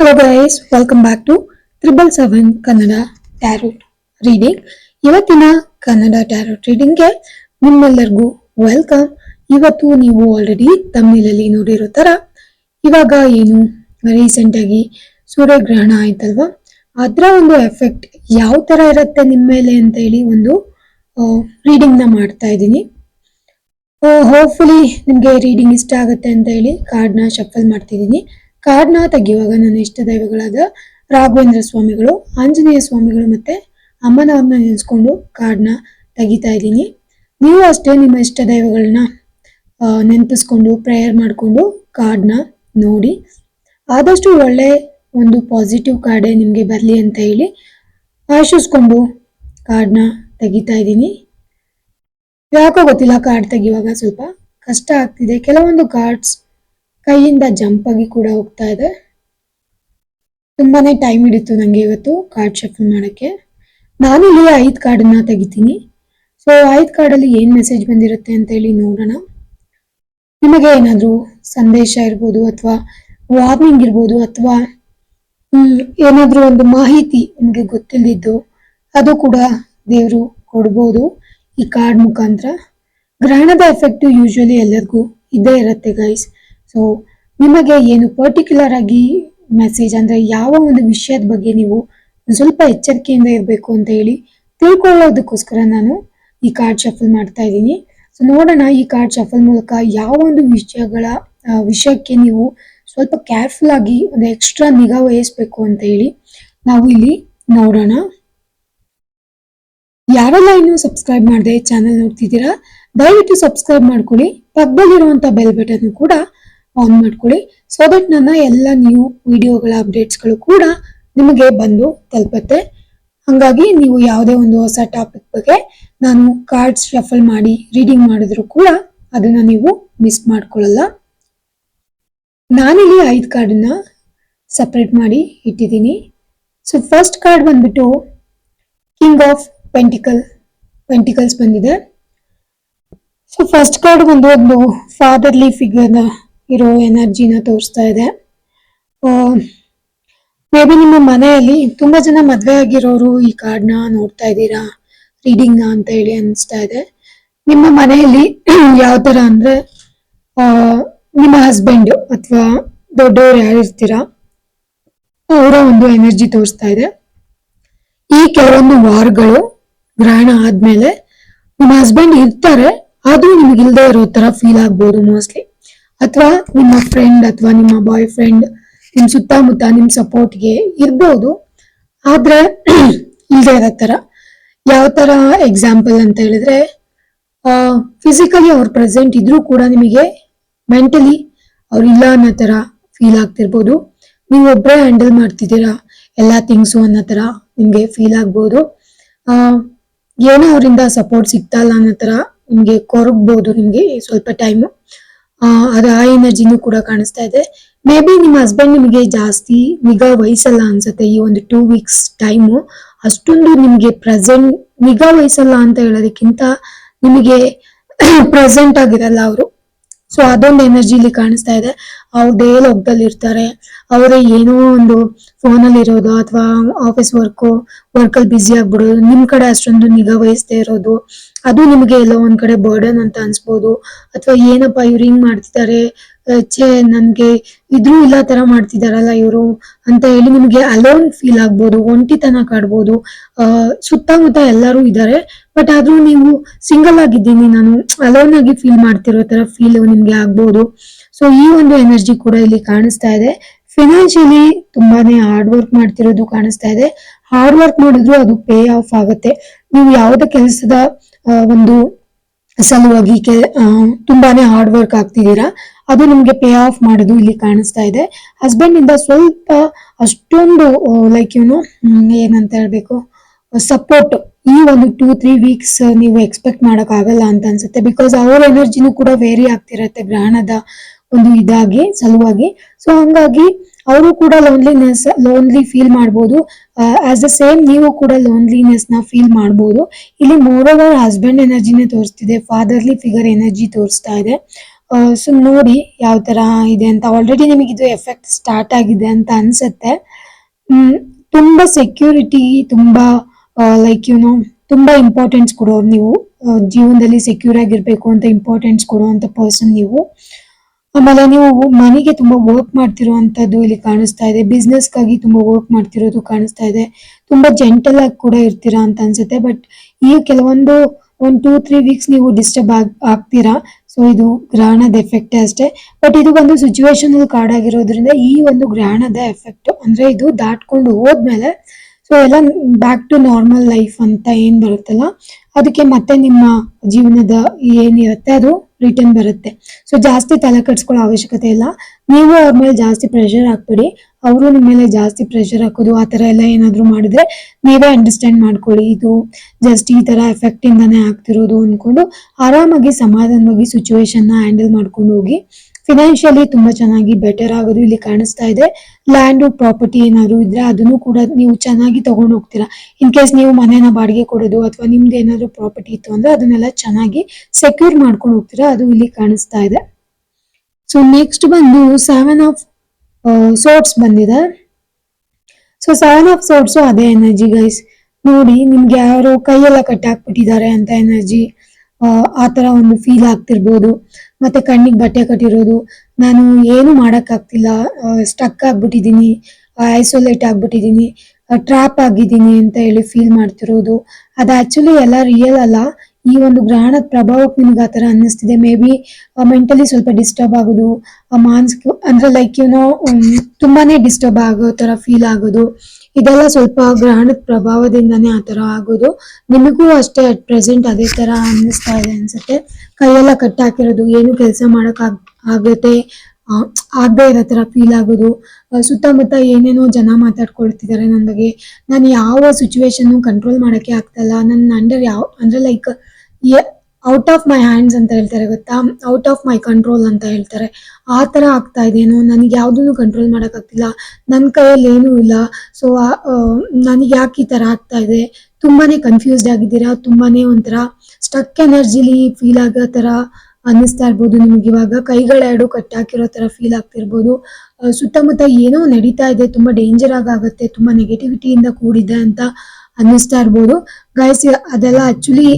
Hello guys welcome back to triple seven Kannada tarot reading ಇವತ್ತಿನ Kannada tarot ರೀಡಿಂಗ್ಗೆ ನಿಮ್ಮೆಲ್ಲರಿಗೂ welcome ಇವತ್ತು ನೀವು ಆಲ್ರೆಡಿ ತಮಿಳಲ್ಲಿ ನೋಡಿರೋ ತರ ಇವಾಗ ಏನು ರೀಸೆಂಟ್ ಆಗಿ ಸೂರ್ಯಗ್ರಹಣ ಆಯ್ತಲ್ವಾ? ಅದರ ಒಂದು ಎಫೆಕ್ಟ್ ಯಾವ ತರ ಇರುತ್ತೆ ನಿಮ್ಮ ಮೇಲೆ ಅಂತ ಹೇಳಿ ಒಂದು ರೀಡಿಂಗ್ನ ಮಾಡ್ತಾ ಇದ್ದೀನಿ. ಹೋಪ್ಫುಲಿ ನಿಮಗೆ ರೀಡಿಂಗ್ ಇಷ್ಟ ಆಗುತ್ತೆ ಅಂತ ಹೇಳಿ ಕಾರ್ಡ್ನ ಶಫಲ್ ಮಾಡ್ತಿದ್ದೀನಿ. ಕಾರ್ಡ್ನ ತೆಗೆಯುವಾಗ ನನ್ನ ಇಷ್ಟ ದೈವಗಳಾದ ರಾಘವೇಂದ್ರ ಸ್ವಾಮಿಗಳು, ಆಂಜನೇಯ ಸ್ವಾಮಿಗಳು ಮತ್ತೆ ಅಮ್ಮನವ್ರನ್ನ ನೆನೆಸ್ಕೊಂಡು ಕಾರ್ಡ್ನ ತೆಗಿತಾ ಇದ್ದೀನಿ. ನೀವು ಅಷ್ಟೇ ನಿಮ್ಮ ಇಷ್ಟ ದೈವಗಳನ್ನ ನೆನಪಿಸ್ಕೊಂಡು ಪ್ರೇಯರ್ ಮಾಡಿಕೊಂಡು ಕಾರ್ಡ್ನ ನೋಡಿ. ಆದಷ್ಟು ಒಳ್ಳೆ ಒಂದು ಪಾಸಿಟಿವ್ ಕಾರ್ಡೇ ನಿಮಗೆ ಬರಲಿ ಅಂತ ಹೇಳಿ ಆಶಿಸ್ಕೊಂಡು ಕಾರ್ಡ್ನ ತೆಗಿತಾ ಇದ್ದೀನಿ. ಯಾಕೋ ಗೊತ್ತಿಲ್ಲ ಕಾರ್ಡ್ ತೆಗಿಯುವಾಗ ಸ್ವಲ್ಪ ಕಷ್ಟ ಆಗ್ತಿದೆ. ಕೆಲವೊಂದು ಕಾರ್ಡ್ಸ್ ಕೈಯಿಂದ ಜಂಪ್ ಆಗಿ ಕೂಡ ಹೋಗ್ತಾ ಇದೆ. ತುಂಬಾನೇ ಟೈಮ್ ಹಿಡಿತು ನಂಗೆ ಇವತ್ತು ಕಾರ್ಡ್ ಶಫಲ್ ಮಾಡಕ್ಕೆ. ಇಲ್ಲಿ ಐದು ಕಾರ್ಡನ್ನ ತೆಗಿತೀನಿ. ಸೊ ಐದು ಕಾರ್ಡಲ್ಲಿ ಏನ್ ಮೆಸೇಜ್ ಬಂದಿರುತ್ತೆ ಅಂತ ಹೇಳಿ ನೋಡೋಣ. ನಿಮಗೆ ಏನಾದರೂ ಸಂದೇಶ ಇರ್ಬೋದು ಅಥವಾ ವಾರ್ನಿಂಗ್ ಇರ್ಬೋದು ಅಥವಾ ಏನಾದರೂ ಏನಾದ್ರೂ ಒಂದು ಮಾಹಿತಿ ನಿಮಗೆ ಗೊತ್ತಿಲ್ಲದಿದ್ದು ಅದು ಕೂಡ ದೇವರು ಕೊಡ್ಬೋದು ಈ ಕಾರ್ಡ್ ಮುಖಾಂತರ. ಗ್ರಹಣದ ಎಫೆಕ್ಟ್ ಯೂಶ್ವಲಿ ಎಲ್ಲರಿಗೂ ಇದ್ದೇ ಇರುತ್ತೆ ಗೈಸ್ ಸೊ ನಿಮಗೆ ಏನು ಪರ್ಟಿಕ್ಯುಲರ್ ಆಗಿ ಮೆಸೇಜ್ ಅಂದ್ರೆ ಯಾವ ಒಂದು ವಿಷಯದ ಬಗ್ಗೆ ನೀವು ಸ್ವಲ್ಪ ಎಚ್ಚರಿಕೆಯಿಂದ ಇರಬೇಕು ಅಂತ ಹೇಳಿ ತಿಳ್ಕೊಳ್ಳೋದಕ್ಕೋಸ್ಕರ ನಾನು ಈ ಕಾರ್ಡ್ ಶಫಲ್ ಮಾಡ್ತಾ ಇದ್ದೀನಿ. ಸೊ ನೋಡೋಣ ಈ ಕಾರ್ಡ್ ಶಫಲ್ ಮೂಲಕ ಯಾವ ಒಂದು ವಿಷಯಗಳ ವಿಷಯಕ್ಕೆ ನೀವು ಸ್ವಲ್ಪ ಕೇರ್ಫುಲ್ ಆಗಿ ಒಂದು ಎಕ್ಸ್ಟ್ರಾ ನಿಗಾ ವಹಿಸ್ಬೇಕು ಅಂತ ಹೇಳಿ ನಾವು ಇಲ್ಲಿ ನೋಡೋಣ. ಯಾರೆಲ್ಲ ಇನ್ನು ಸಬ್ಸ್ಕ್ರೈಬ್ ಮಾಡದೆ ಚಾನಲ್ ನೋಡ್ತಿದ್ದೀರಾ, ದಯವಿಟ್ಟು ಸಬ್ಸ್ಕ್ರೈಬ್ ಮಾಡ್ಕೊಳ್ಳಿ. ಪಕ್ಕದಲ್ಲಿರುವಂತ ಬೆಲ್ ಬಟನ್ ಕೂಡ ಆನ್ ಮಾಡ್ಕೊಳ್ಳಿ ಸೊ ದಟ್ ನನ್ನ ಎಲ್ಲ ನ್ಯೂ ವಿಡಿಯೋಗಳ ಅಪ್ಡೇಟ್ಸ್ಗಳು ಕೂಡ ನಿಮಗೆ ಬಂದು ತಲುಪತ್ತೆ. ಹಾಗಾಗಿ ನೀವು ಯಾವುದೇ ಒಂದು ಹೊಸ ಟಾಪಿಕ್ ಬಗ್ಗೆ ನಾನು ಕಾರ್ಡ್ಸ್ ಶಫಲ್ ಮಾಡಿ ರೀಡಿಂಗ್ ಮಾಡಿದ್ರು ಕೂಡ ಅದನ್ನ ನೀವು ಮಿಸ್ ಮಾಡ್ಕೊಳ್ಳಲ್ಲ. ನಾನಿಲ್ಲಿ ಐದು ಕಾರ್ಡನ್ನ ಸಪ್ರೇಟ್ ಮಾಡಿ ಇಟ್ಟಿದ್ದೀನಿ. ಸೊ ಫಸ್ಟ್ ಕಾರ್ಡ್ ಬಂದ್ಬಿಟ್ಟು ಕಿಂಗ್ ಆಫ್ ಪೆಂಟಿಕಲ್ ಪೆಂಟಿಕಲ್ಸ್ ಬಂದಿದೆ. ಸೊ ಫಸ್ಟ್ ಕಾರ್ಡ್ ಬಂದು ಒಂದು ಫಾದರ್ಲಿ ಫಿಗರ್ ಇರೋ ಎನರ್ಜಿನ ತೋರಿಸ್ತಾ ಇದೆ. ಮೇ ಬಿ ನಿಮ್ಮ ಮನೆಯಲ್ಲಿ ತುಂಬಾ ಜನ ಮದ್ವೆ ಆಗಿರೋರು ಈ ಕಾರ್ಡ್ನ ನೋಡ್ತಾ ಇದ್ದೀರಾ ರೀಡಿಂಗ್ ಅಂತ ಹೇಳಿ ಅನಿಸ್ತಾ ಇದೆ. ನಿಮ್ಮ ಮನೆಯಲ್ಲಿ ಯಾವ ಅಂದ್ರೆ, ಆ, ನಿಮ್ಮ ಹಸ್ಬೆಂಡ್ ಅಥವಾ ದೊಡ್ಡವರು ಯಾರಿರ್ತೀರಾ ಅವರ ಒಂದು ಎನರ್ಜಿ ತೋರಿಸ್ತಾ ಇದೆ. ಈ ಕೆಲವೊಂದು ವಾರ್ಗಳು ಗ್ರಹಣ ಆದ್ಮೇಲೆ ನಿಮ್ಮ ಹಸ್ಬೆಂಡ್ ಇರ್ತಾರೆ ಅದು ನಿಮ್ಗೆ ಇಲ್ದೇ ಇರೋ ತರ ಫೀಲ್ ಆಗ್ಬೋದು ಮೋಸ್ಟ್ಲಿ ಅಥವಾ ನಿಮ್ಮ ಫ್ರೆಂಡ್ ಅಥವಾ ನಿಮ್ಮ ಬಾಯ್ ಫ್ರೆಂಡ್ ನಿಮ್ ಸುತ್ತಮುತ್ತ ನಿಮ್ ಸಪೋರ್ಟ್ಗೆ ಇರ್ಬೋದು. ಆದ್ರೆ ಇಲ್ಲದೆ ಇರೋ ತರ ಯಾವ ತರ ಎಕ್ಸಾಂಪಲ್ ಅಂತ ಹೇಳಿದ್ರೆ ಫಿಸಿಕಲಿ ಅವ್ರು ಪ್ರೆಸೆಂಟ್ ಇದ್ರೂ ಕೂಡ ನಿಮಗೆ ಮೆಂಟಲಿ ಅವ್ರು ಇಲ್ಲ ಅನ್ನೋ ತರ ಫೀಲ್ ಆಗ್ತಿರ್ಬೋದು. ನೀವು ಒಬ್ಬರೇ ಹ್ಯಾಂಡಲ್ ಮಾಡ್ತಿದ್ದೀರಾ, ಎಲ್ಲ ಥಿಂಗ್ಸು ಅನ್ನೋ ತರ ನಿಮಗೆ ಫೀಲ್ ಆಗ್ಬೋದು. ಏನೋ ಅವರಿಂದ ಸಪೋರ್ಟ್ ಸಿಗ್ತಾ ಇಲ್ಲ ಅನ್ನೋ ತರ ನಿಮಗೆ ಕೊರಗ್ಬೋದು ನಿಮಗೆ ಸ್ವಲ್ಪ ಟೈಮು ಅದು ಆ ಎನರ್ಜಿನೂ ಕೂಡ ಕಾಣಿಸ್ತಾ ಇದೆ. ಮೇ ಬಿ ನಿಮ್ಮ ಹಸ್ಬೆಂಡ್ ನಿಮಗೆ ಜಾಸ್ತಿ ನಿಗಾ ವಹಿಸಲ್ಲ ಅನ್ಸುತ್ತೆ ಈ ಒಂದು ಟೂ ವೀಕ್ಸ್ ಟೈಮು ಅಷ್ಟೊಂದು ನಿಮಗೆ ಪ್ರೆಸೆಂಟ್ ನಿಗಾ ವಹಿಸಲ್ಲ ಅಂತ ಹೇಳೋದಕ್ಕಿಂತ ನಿಮಗೆ ಪ್ರೆಸೆಂಟ್ ಆಗಿರಲ್ಲ ಅವರು. ಸೊ ಅದೊಂದು ಎನರ್ಜಿ ಇಲ್ಲಿ ಕಾಣಿಸ್ತಾ ಇದೆ. ಅವ್ರು ಡೇಲ್ ಒಗ್ದಲ್ಲಿ ಇರ್ತಾರೆ. ಅವರೇ ಏನೋ ಒಂದು ಫೋನಲ್ಲಿ ಇರೋದು ಅಥವಾ ಆಫೀಸ್ ವರ್ಕು ವರ್ಕಲ್ಲಿ ಬ್ಯುಸಿ ಆಗ್ಬಿಡೋದು. ನಿಮ್ ಕಡೆ ಅಷ್ಟೊಂದು ನಿಗಾ ವಹಿಸ್ತಾ ಇರೋದು. ಅದು ನಿಮಗೆ ಎಲ್ಲೋ ಒಂದ್ ಕಡೆ ಬರ್ಡನ್ ಅಂತ ಅನ್ಸ್ಬೋದು. ಅಥವಾ ಏನಪ್ಪ ಇವ್ರು ಹಿಂಗ್ ಮಾಡ್ತಿದ್ದಾರೆ ಛೇ, ನನ್ಗೆ ಇದ್ರೂ ಇಲ್ಲ ತರ ಮಾಡ್ತಿದಾರಲ್ಲ ಇವರು ಅಂತ ಹೇಳಿ ನಿಮ್ಗೆ ಅಲೋನ್ ಫೀಲ್ ಆಗ್ಬೋದು, ಒಂಟಿತನ ಕಾಡ್ಬೋದು. ಅಹ್ ಸುತ್ತಮುತ್ತ ಎಲ್ಲರೂ ಇದ್ದಾರೆ ಬಟ್ ಆದ್ರೂ ನೀವು ಸಿಂಗಲ್ ಆಗಿದ್ದೀನಿ, ನಾನು ಅಲೋನ್ ಆಗಿ ಫೀಲ್ ಮಾಡ್ತಿರೋ ತರ ಫೀಲ್ ನಿಮ್ಗೆ ಆಗ್ಬಹುದು ಸೊ ಈ ಒಂದು ಎನರ್ಜಿ ಕೂಡ ಇಲ್ಲಿ ಕಾಣಿಸ್ತಾ ಇದೆ. ಫಿನಾನ್ಷಿಯಲಿ ತುಂಬಾನೇ ಹಾರ್ಡ್ ವರ್ಕ್ ಮಾಡ್ತಿರೋದು ಕಾಣಿಸ್ತಾ ಇದೆ. ಹಾರ್ಡ್ ವರ್ಕ್ ಮಾಡಿದ್ರು ಅದು ಪೇ ಆಫ್ ಆಗುತ್ತೆ. ನೀವು ಯಾವುದೇ ಕೆಲಸದ ಒಂದು ಸಲುವಾಗಿ ತುಂಬಾನೇ ಹಾರ್ಡ್ ವರ್ಕ್ ಆಗ್ತಿದ್ದೀರಾ, ಅದು ನಿಮ್ಗೆ ಪೇ ಆಫ್ ಮಾಡೋದು ಇಲ್ಲಿ ಕಾಣಿಸ್ತಾ ಇದೆ. ಹಸ್ಬೆಂಡ್ ಇಂದ ಸ್ವಲ್ಪ ಅಷ್ಟೊಂದು ಲೈಕ್ ಏನು ಏನಂತ ಹೇಳ್ಬೇಕು ಸಪೋರ್ಟ್ ಈ ಒಂದು ಟೂ ತ್ರೀ ವೀಕ್ಸ್ ನೀವು ಎಕ್ಸ್ಪೆಕ್ಟ್ ಮಾಡಕ್ ಆಗಲ್ಲ ಅಂತ ಅನ್ಸುತ್ತೆ. ಬಿಕಾಸ್ ಅವ್ರ ಎನರ್ಜಿನೂ ಕೂಡ ವೇರಿ ಆಗ್ತಿರತ್ತೆ ಗ್ರಹಣದ ಒಂದು ಇದಾಗಿ, ಸಲುವಾಗಿ. ಸೊ ಹಂಗಾಗಿ ಅವರು ಕೂಡ ಲೋನ್ಲಿನೆಸ್ ಲೋನ್ಲಿ ಫೀಲ್ ಮಾಡ್ಬೋದು. ಆಸ್ ಅ ಸೇಮ್ ನೀವು ಕೂಡ ಲೋನ್ಲಿನೆಸ್ನ ಫೀಲ್ ಮಾಡ್ಬೋದು. ಇಲ್ಲಿ ಮೋರ್ ಓವರ್ ಹಸ್ಬೆಂಡ್ ಎನರ್ಜಿನೇ ತೋರಿಸ್ತಿದೆ ಫಾದರ್ಲಿ ಫಿಗರ್ ಎನರ್ಜಿ ತೋರಿಸ್ತಾ ಇದೆ. ಸೊ ನೋಡಿ ಯಾವ ತರ ಇದೆ ಅಂತ. ಆಲ್ರೆಡಿ ನಿಮಗೆ ಇದು ಎಫೆಕ್ಟ್ ಸ್ಟಾರ್ಟ್ ಆಗಿದೆ ಅಂತ ಅನ್ಸುತ್ತೆ. ತುಂಬಾ ಸೆಕ್ಯೂರಿಟಿ ತುಂಬಾ ಲೈಕ್ ಯುನೋ ತುಂಬಾ ಇಂಪಾರ್ಟೆನ್ಸ್ ಕೊಡೋರು ನೀವು. ಜೀವನದಲ್ಲಿ ಸೆಕ್ಯೂರ್ ಆಗಿರ್ಬೇಕು ಅಂತ ಇಂಪಾರ್ಟೆನ್ಸ್ ಕೊಡುವಂತ ಪರ್ಸನ್ ನೀವು. ಆಮೇಲೆ ನೀವು ಮನೆಗೆ ತುಂಬಾ ವರ್ಕ್ ಮಾಡ್ತಿರುವಂತದ್ದು ಇಲ್ಲಿ ಕಾಣಿಸ್ತಾ ಇದೆ. ಬಿಸ್ನೆಸ್ಗಾಗಿ ತುಂಬಾ ವರ್ಕ್ ಮಾಡ್ತಿರೋದು ಕಾಣಿಸ್ತಾ ಇದೆ. ತುಂಬಾ ಜೆಂಟಲ್ ಆಗಿ ಕೂಡ ಇರ್ತೀರಾ ಅಂತ ಅನ್ಸುತ್ತೆ. ಬಟ್ ಈ ಕೆಲವೊಂದು ಒಂದ್ ಟೂ ತ್ರೀ ವೀಕ್ಸ್ ನೀವು ಡಿಸ್ಟರ್ಬ್ ಆಗ್, ಆಗ್ತೀರಾ? ಸೊ ಇದು ಗ್ರಹಣದ ಎಫೆಕ್ಟ್ ಅಷ್ಟೇ. ಬಟ್ ಇದು ಒಂದು ಸಿಚುವೇಶನ್ ಕಾರ್ಡ್ ಆಗಿರೋದ್ರಿಂದ ಈ ಒಂದು ಗ್ರಹಣದ ಎಫೆಕ್ಟ್ ಅಂದ್ರೆ ಇದು ದಾಟ್ಕೊಂಡು ಹೋದ್ಮೇಲೆ ಸೊ ಎಲ್ಲ ಬ್ಯಾಕ್ ಟು ನಾರ್ಮಲ್ ಲೈಫ್ ಅಂತ ಏನ್ ಬರುತ್ತಲ್ಲ, ಅದಕ್ಕೆ ಮತ್ತೆ ನಿಮ್ಮ ಜೀವನದ ಏನಿರುತ್ತೆ ಅದು ರಿಟರ್ನ್ ಬರುತ್ತೆ. ಸೊ ಜಾಸ್ತಿ ತಲೆ ಕಟ್ಸ್ಕೊಳ್ಳೋ ಅವಶ್ಯಕತೆ ಇಲ್ಲ. ನೀವು ಅವ್ರ ಮೇಲೆ ಜಾಸ್ತಿ ಪ್ರೆಷರ್ ಹಾಕ್ಬೇಡಿ. ಅವರು ನಿಮ್ಮ ಮೇಲೆ ಜಾಸ್ತಿ ಪ್ರೆಷರ್ ಹಾಕೋದು, ಆ ತರ ಎಲ್ಲ ಏನಾದರೂ ಮಾಡಿದ್ರೆ ನೀವೇ ಅಂಡರ್ಸ್ಟ್ಯಾಂಡ್ ಮಾಡ್ಕೊಳ್ಳಿ. ಇದು ಜಸ್ಟ್ ಈ ತರ ಎಫೆಕ್ಟ್ ಇಂದಾನೆ ಆಗ್ತಿರೋದು ಅನ್ಕೊಂಡು ಆರಾಮಾಗಿ ಸಮಾಧಾನವಾಗಿ ಸಿಚುವೇಶನ್ನ ಹ್ಯಾಂಡಲ್ ಮಾಡ್ಕೊಂಡು ಹೋಗಿ ಫಿನಾನ್ಷಿಯಲಿ ತುಂಬಾ ಚೆನ್ನಾಗಿ ಬೆಟರ್ ಆಗೋದು ಇಲ್ಲಿ ಕಾಣಿಸ್ತಾ ಇದೆ. ಲ್ಯಾಂಡ್ ಪ್ರಾಪರ್ಟಿ ಏನಾದ್ರು ಇದ್ರೆ ಅದನ್ನು ಕೂಡ ನೀವು ಚೆನ್ನಾಗಿ ತಗೊಂಡು ಹೋಗ್ತೀರಾ. ಇನ್ ಕೇಸ್ ನೀವು ಮನೇನ ಬಾಡಿಗೆ ಕೊಡೋದು ಅಥವಾ ನಿಮ್ದು ಏನಾದ್ರು ಪ್ರಾಪರ್ಟಿ ಇತ್ತು ಅಂದ್ರೆ ಅದನ್ನೆಲ್ಲ ಚೆನ್ನಾಗಿ ಸೆಕ್ಯೂರ್ ಮಾಡ್ಕೊಂಡು ಹೋಗ್ತೀರಾ. ಅದು ಇಲ್ಲಿ ಕಾಣಿಸ್ತಾ ಇದೆ. ಸೊ ನೆಕ್ಸ್ಟ್ ಬಂದು ಸೆವೆನ್ ಆಫ್ ಸೋಟ್ಸ್ ಬಂದಿದೆ. ಸೊ ಸೆವೆನ್ ಆಫ್ ಸೋರ್ಟ್ಸ್ ಅದೇ ಎನರ್ಜಿ ಗೈಸ್ ನೋಡಿ, ನಿಮ್ಗೆ ಯಾರು ಕೈಯೆಲ್ಲ ಕಟ್ಟಾಕ್ಬಿಟ್ಟಿದ್ದಾರೆ ಅಂತ ಎನರ್ಜಿ ಆ ತರ ಒಂದು ಫೀಲ್ ಆಗ್ತಿರ್ಬೋದು. ಮತ್ತೆ ಕಣ್ಣಿಗೆ ಬಟ್ಟೆ ಕಟ್ಟಿರೋದು. ನಾನು ಏನು ಮಾಡೋಕ್ಕಾಗ್ತಿಲ್ಲ. ಸ್ಟಕ್ ಆಗ್ಬಿಟ್ಟಿದೀನಿ ಐಸೋಲೇಟ್ ಆಗ್ಬಿಟ್ಟಿದೀನಿ ಟ್ರಾಪ್ ಆಗಿದ್ದೀನಿ ಅಂತ ಹೇಳಿ ಫೀಲ್ ಮಾಡ್ತಿರೋದು. ಅದು ಆಕ್ಚುಲಿ ಎಲ್ಲ ರಿಯಲ್ ಅಲ್ಲ. ಈ ಒಂದು ಗ್ರಹಣದ ಪ್ರಭಾವಕ್ಕೆ ನಿಮ್ಗೆ ಆ ತರ ಅನ್ನಿಸ್ತಿದೆ. ಮೇ ಬಿ ಮೆಂಟಲಿ ಸ್ವಲ್ಪ ಡಿಸ್ಟರ್ಬ್ ಆಗೋದು. ಮಾನ್ಸ್ ಅಂದ್ರೆ ಲೈಕ್ ಏನೋ ತುಂಬಾನೇ ಡಿಸ್ಟರ್ಬ್ ಆಗೋ ತರ ಫೀಲ್ ಆಗೋದು. ಇದೆಲ್ಲ ಸ್ವಲ್ಪ ಗ್ರಹಣದ ಪ್ರಭಾವದಿಂದಾನೇ ಆ ತರ ಆಗೋದು. ನಿಮಗೂ ಅಷ್ಟೇ ಅಟ್ ಪ್ರೆಸೆಂಟ್ ಅದೇ ತರ ಅನ್ನಿಸ್ತಾ ಇದೆ ಅನ್ಸುತ್ತೆ. ಕೈಯೆಲ್ಲ ಕಟ್ಟಾಕಿರೋದು, ಏನು ಕೆಲಸ ಮಾಡಕ್ ಆಗುತ್ತೆ ಆಗದೆ ಇರೋ ತರ ಫೀಲ್ ಆಗೋದು. ಸುತ್ತಮುತ್ತ ಏನೇನೋ ಜನ ಮಾತಾಡ್ಕೊಳ್ತಿದ್ದಾರೆ ನನ್ನ ಬಗ್ಗೆ ನಾನು ಯಾವ ಸಿಚುವೇಶನ್ ಕಂಟ್ರೋಲ್ ಮಾಡಕ್ಕೆ ಆಗ್ತಲ್ಲ ನನ್ನ ಅಂಡರ್ ಯಾವ, ಅಂದ್ರೆ like out of my hands ಅಂತ ಹೇಳ್ತಾರೆ ಗೊತ್ತಾ? ಔಟ್ ಆಫ್ ಮೈ ಕಂಟ್ರೋಲ್ ಅಂತ ಹೇಳ್ತಾರೆ. ಆ ತರ ಆಗ್ತಾ ಇದೇನೋ ನನಗೆ ಯಾವ್ದನ್ನು ಕಂಟ್ರೋಲ್ ಮಾಡೋಕ್ಕಾಗ್ತಿಲ್ಲ ನನ್ನ ಕೈಯಲ್ಲಿ ಏನೂ ಇಲ್ಲ. ಸೊ ನನಗೆ ಯಾಕೆ ಈ ತರ ಆಗ್ತಾ ಇದೆ? ತುಂಬಾನೇ ಕನ್ಫ್ಯೂಸ್ಡ್ ಆಗಿದ್ದೀರಾ? ತುಂಬಾನೇ ಒಂಥರ ಸ್ಟಕ್ ಎನರ್ಜಿಲಿ ಫೀಲ್ ಆಗೋ ತರ ಅನ್ನಿಸ್ತಾ ಇರ್ಬೋದು ನಿಮ್ಗೆ ಇವಾಗ. ಕೈಗಳೆರಡು ಕಟ್ಟಾಕಿರೋ ತರ ಫೀಲ್ ಆಗ್ತಿರ್ಬೋದು. ಸುತ್ತಮುತ್ತ ಏನೋ ನಡೀತಾ ಇದೆ. ತುಂಬಾ ಡೇಂಜರ್ ಆಗಿ ಆಗುತ್ತೆ. ತುಂಬಾ ನೆಗೆಟಿವಿಟಿಯಿಂದ ಕೂಡಿದೆ ಅಂತ ಅನ್ನಿಸ್ತಾ ಇರ್ಬೋದು. ಗೈಸ್ ಅದೆಲ್ಲ ಆಕ್ಚುಲಿ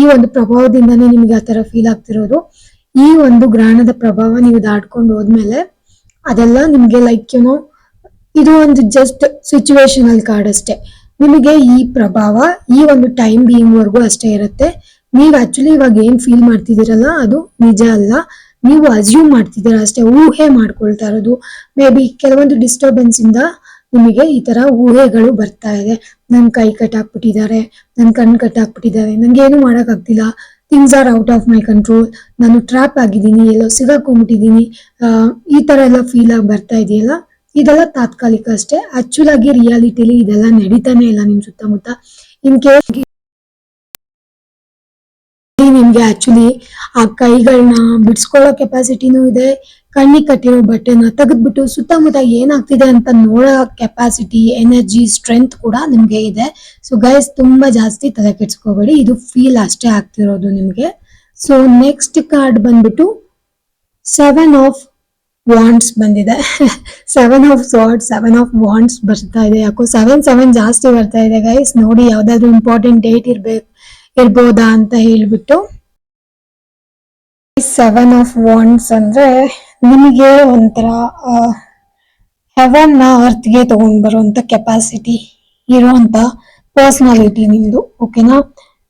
ಈ ಒಂದು ಪ್ರಭಾವದಿಂದಾನೇ ನಿಮ್ಗೆ ಆ ತರ ಫೀಲ್ ಆಗ್ತಿರೋದು. ಈ ಒಂದು ಗ್ರಹಣದ ಪ್ರಭಾವ ನೀವು ದಾಟ್ಕೊಂಡು ಹೋದ್ಮೇಲೆ ಅದೆಲ್ಲ ನಿಮ್ಗೆ ಲೈಕ್ ಏನೋ ಇದು ಒಂದು ಜಸ್ಟ್ ಸಿಚುವೇಶನಲ್ ಕಾರ್ಡ್ ಅಷ್ಟೇ. ನಿಮಗೆ ಈ ಪ್ರಭಾವ, ಈ ಒಂದು ಟೈಮ್ ಬೀಯಿಂಗ್ ವರೆಗೂ ಅಷ್ಟೇ ಇರುತ್ತೆ. ನೀವು ಆಕ್ಚುಲಿ ಇವಾಗ ಏನ್ ಫೀಲ್ ಮಾಡ್ತಿದ್ದೀರಲ್ಲ, ಅದು ನಿಜ ಅಲ್ಲ. ನೀವು ಅಸ್ಯೂಮ್ ಮಾಡ್ತಿದ್ದೀರಾ ಅಷ್ಟೇ. ಊಹೆ ಮಾಡ್ಕೊಳ್ತಾ ಇರೋದು. ಮೇ ಬಿ ಕೆಲವೊಂದು ಡಿಸ್ಟರ್ಬೆನ್ಸ್ ಇಂದ ನಿಮಗೆ ಈ ತರ ಊಹೆಗಳು ಬರ್ತಾ ಇದೆ. ನನ್ ಕೈ ಕಟ್ಟಾಕ್ಬಿಟ್ಟಿದ್ದಾರೆ, ನನ್ ಕಣ್ ಕಟ್ಟಾಕ್ಬಿಟ್ಟಿದ್ದಾರೆ, ನಂಗೆ ಏನು ಮಾಡಕ್ ಆಗ್ತಿಲ್ಲ things are out of my control ನಾನು ಟ್ರಾಪ್ ಆಗಿದ್ದೀನಿ, ಎಲ್ಲೋ ಸಿಗಾಕೊಂಡ್ಬಿಟ್ಟಿದ್ದೀನಿ. ಈ ತರ ಎಲ್ಲ ಫೀಲ್ ಆಗಿ ಬರ್ತಾ ಇದೆಯಲ್ಲ? ಇದೆಲ್ಲ ತಾತ್ಕಾಲಿಕ ಅಷ್ಟೇ. ಆಕ್ಚುಲ್ ಆಗಿ ರಿಯಾಲಿಟಿಲಿ ಇದೆಲ್ಲ ನಡೀತಾನೆ ಇಲ್ಲ ನಿಮ್ ಸುತ್ತಮುತ್ತ. ಇನ್ ಕೇಸ್ ನಿಮ್ಗೆ ಆಕ್ಚುಲಿ ಆ ಕೈಗಳನ್ನ ಬಿಡಿಸ್ಕೊಳ್ಳೋ ಕೆಪಾಸಿಟಿನೂ ಇದೆ, ಕಣ್ಣಿಗೆ ಕಟ್ಟಿರೋ ಬಟ್ಟೆನ ತೆಗೆದ್ಬಿಟ್ಟು ಸುತ್ತಮುತ್ತ ಏನಾಗ್ತಿದೆ ಅಂತ ನೋಡೋ ಕೆಪಾಸಿಟಿ ಎನರ್ಜಿ ಸ್ಟ್ರೆಂತ್ ಕೂಡ ನಿಮ್ಗೆ ಇದೆ. ಸೊ ಗೈಸ್ ತುಂಬಾ ಜಾಸ್ತಿ ತಲೆ ಕೆಡ್ಸ್ಕೋಬೇಡಿ, ಇದು ಫೀಲ್ ಅಷ್ಟೇ ಆಗ್ತಿರೋದು ನಿಮ್ಗೆ. ಸೊ ನೆಕ್ಸ್ಟ್ ಕಾರ್ಡ್ ಬಂದ್ಬಿಟ್ಟು ಸೆವೆನ್ ಆಫ್ ವಾಂಡ್ಸ್ ಬಂದಿದೆ. Seven of swords seven of wands ಬರ್ತಾ ಇದೆ. ಯಾಕೋ ಸೆವೆನ್ ಸೆವೆನ್ ಜಾಸ್ತಿ ಬರ್ತಾ ಇದೆ ಗೈಸ್ ನೋಡಿ ಯಾವ್ದಾದ್ರು ಇಂಪಾರ್ಟೆಂಟ್ ಡೇಟ್ ಇರ್ಬೇಕು. ಇರ್ಬೋದಾ ಅಂತ ಹೇಳ್ಬಿಟ್ಟು ಸೆವೆನ್ ಆಫ್ ವಾಂಡ್ಸ್ ಅಂದ್ರೆ ನಿಮಗೆ ಒಂಥರ ಹೆವನ್ನ ಅರ್ತ್ಗೆ ತಗೊಂಡ್ ಬರುವಂತ ಕೆಪಾಸಿಟಿ ಇರುವಂತ ಪರ್ಸನಾಲಿಟಿ ನಿಮ್ದು ಓಕೆನಾ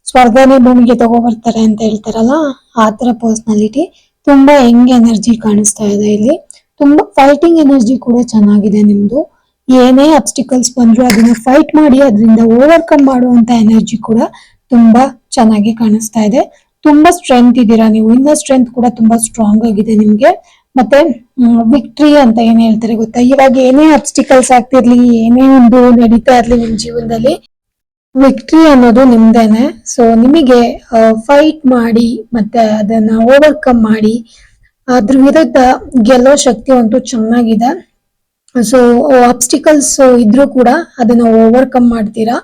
ಸ್ವರ್ಗನೇ ಭೂಮಿಗೆ ತಗೋಬರ್ತಾರೆ ಅಂತ ಹೇಳ್ತಾರಲ್ಲ, ಆ ತರ ಪರ್ಸನಾಲಿಟಿ ತುಂಬಾ ಹೆಂಗ್ ಎನರ್ಜಿ ಕಾಣಿಸ್ತಾ ಇದೆ ಇಲ್ಲಿ. ತುಂಬಾ ಫೈಟಿಂಗ್ ಎನರ್ಜಿ ಕೂಡ ಚೆನ್ನಾಗಿದೆ ನಿಮ್ದು. ಏನೇ ಅಬ್ಸ್ಟಿಕಲ್ಸ್ ಬಂದ್ರು ಅದನ್ನ ಫೈಟ್ ಮಾಡಿ, ಅದರಿಂದ ಓವರ್ಕಮ್ ಮಾಡುವಂತ ಎನರ್ಜಿ ಕೂಡ ತುಂಬಾ ಚೆನ್ನಾಗಿ ಕಾಣಿಸ್ತಾ ಇದೆ. ತುಂಬಾ ಸ್ಟ್ರೆಂತ್ ಇದ್ದೀರಾ ನೀವು? ಇನ್ನ ಸ್ಟ್ರೆಂತ್ ಕೂಡ ತುಂಬಾ ಸ್ಟ್ರಾಂಗ್ ಆಗಿದೆ ನಿಮ್ಗೆ. ಮತ್ತೆ ವಿಕ್ಟ್ರಿ ಅಂತ ಏನ್ ಹೇಳ್ತಾರೆ ಗೊತ್ತಾ? ಇವಾಗ ಏನೇ ಅಬ್ಸ್ಟಿಕಲ್ಸ್ ಆಗ್ತಿರ್ಲಿ, ಏನೇ ಒಂದು ನಡೀತಾ ಇರ್ಲಿ ನಿಮ್ ಜೀವನದಲ್ಲಿ ವಿಕ್ಟ್ರಿ ಅನ್ನೋದು ನಿಮ್ದೇನೆ. ಸೊ ನಿಮಗೆ ಫೈಟ್ ಮಾಡಿ, ಮತ್ತೆ ಅದನ್ನ ಓವರ್ಕಮ್ ಮಾಡಿ, ಅದ್ರ ವಿರುದ್ಧ ಗೆಲ್ಲೋ ಶಕ್ತಿ ಅಂತೂ ಚೆನ್ನಾಗಿದೆ. ಸೊ ಅಬ್ಸ್ಟಿಕಲ್ಸ್ ಇದ್ರೂ ಕೂಡ ಅದನ್ನ ಓವರ್ಕಮ್ ಮಾಡ್ತೀರಾ?